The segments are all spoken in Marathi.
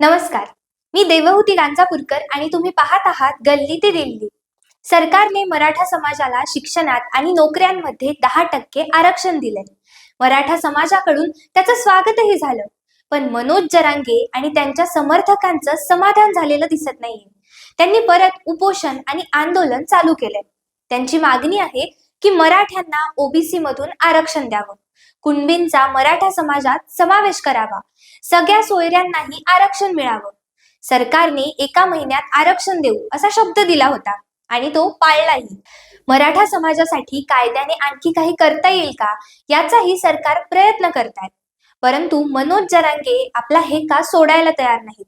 नमस्कार. मी देवहूती गांजापूरकर आणि तुम्ही पाहत आहात गल्ली ते दिल्ली. सरकारने मराठा समाजाला शिक्षणात आणि नोकऱ्यांमध्ये दहा टक्के आरक्षण दिले मराठा समाजाकडून त्याचं स्वागतही झालं. पण मनोज जरांगे आणि त्यांच्या समर्थकांचं समाधान झालेलं दिसत नाहीये. त्यांनी परत उपोषण आणि आंदोलन चालू केलंय. त्यांची मागणी आहे की मराठ्यांना ओबीसी मधून आरक्षण द्यावं. कुणबींचा मराठा समाजात समावेश करावा. सगळ्या सोयऱ्यांनाही आरक्षण मिळावं. सरकारने एका महिन्यात आरक्षण देऊ असा शब्द दिला होता आणि तो पाळलाही. मराठा समाजासाठी कायद्याने आणखी काही करता येईल का याचाही सरकार प्रयत्न करतायत. परंतु मनोज जरांगे आपला हे का सोडायला तयार नाहीत.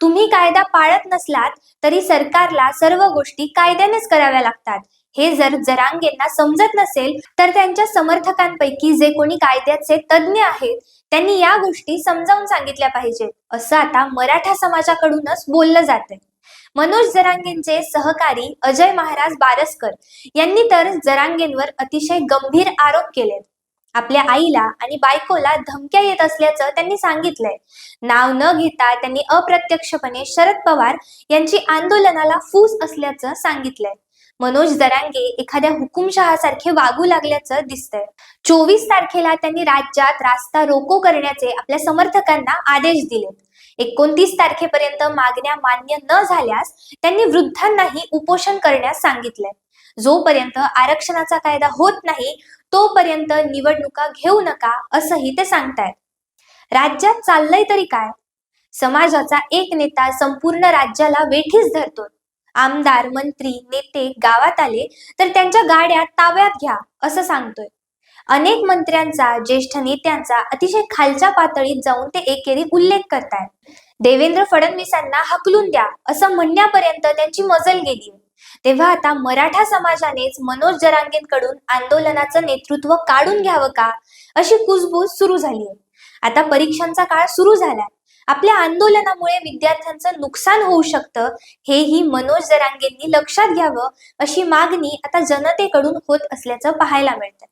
तुम्ही कायदा पाळत नसलात तरी सरकारला सर्व गोष्टी कायद्यानेच कराव्या लागतात. हे जर जरांगेंना समजत नसेल तर त्यांच्या समर्थकांपैकी जे कोणी कायद्याचे तज्ज्ञ आहेत त्यांनी या गोष्टी समजावून सांगितल्या पाहिजेत. असं आता मराठा समाजाकडूनच बोललं जातंय. मनोज जरांगेंचे सहकारी अजय महाराज बारसकर यांनी तर जरांगेंवर अतिशय गंभीर आरोप केलेत. आपल्या आईला आणि बायकोला धमक्या येत असल्याचं त्यांनी सांगितलंय. नाव न घेता त्यांनी अप्रत्यक्षपणे शरद पवार यांची आंदोलनाला फूस असल्याचं सांगितलंय. मनोज दरांगे एखाद्या हुकुमशहासारखे वागू लागल्याचं दिसतंय. चोवीस तारखेला त्यांनी राज्यात रास्ता रोको करण्याचे आपल्या समर्थकांना आदेश दिलेत एकोणतीस तारखेपर्यंत मागण्या मान्य न झाल्यास त्यांनी वृद्धांनाही उपोषण करण्यास सांगितलंय. जोपर्यंत आरक्षणाचा कायदा होत नाही तोपर्यंत निवडणुका घेऊ नका असंही ते सांगतायत. राज्यात चाललंय तरी काय? समाजाचा एक नेता संपूर्ण राज्याला वेठीस धरतो आमदार मंत्री नेते गावात आले तर त्यांच्या गाड्या ताब्यात घ्या असं सांगतोय. अनेक मंत्र्यांचा ज्येष्ठ नेत्यांचा अतिशय खालच्या पातळीत जाऊन ते एकेरी उल्लेख करतायत. देवेंद्र फडणवीसांना हकलून द्या असं म्हणण्यापर्यंत त्यांची मजल गेली तेव्हा आता मराठा समाजानेच मनोज जरांगेंकडून आंदोलनाचं नेतृत्व काढून घ्यावं का? अशी कुजबूज सुरू झाली. आता परीक्षांचा काळ सुरू झालाय आपल्या आंदोलनामुळे विद्यार्थ्यांचं नुकसान होऊ शकतं हेही मनोज जरांगेंनी लक्षात घ्यावं अशी मागणी आता जनतेकडून होत असल्याचं पाहायला मिळतं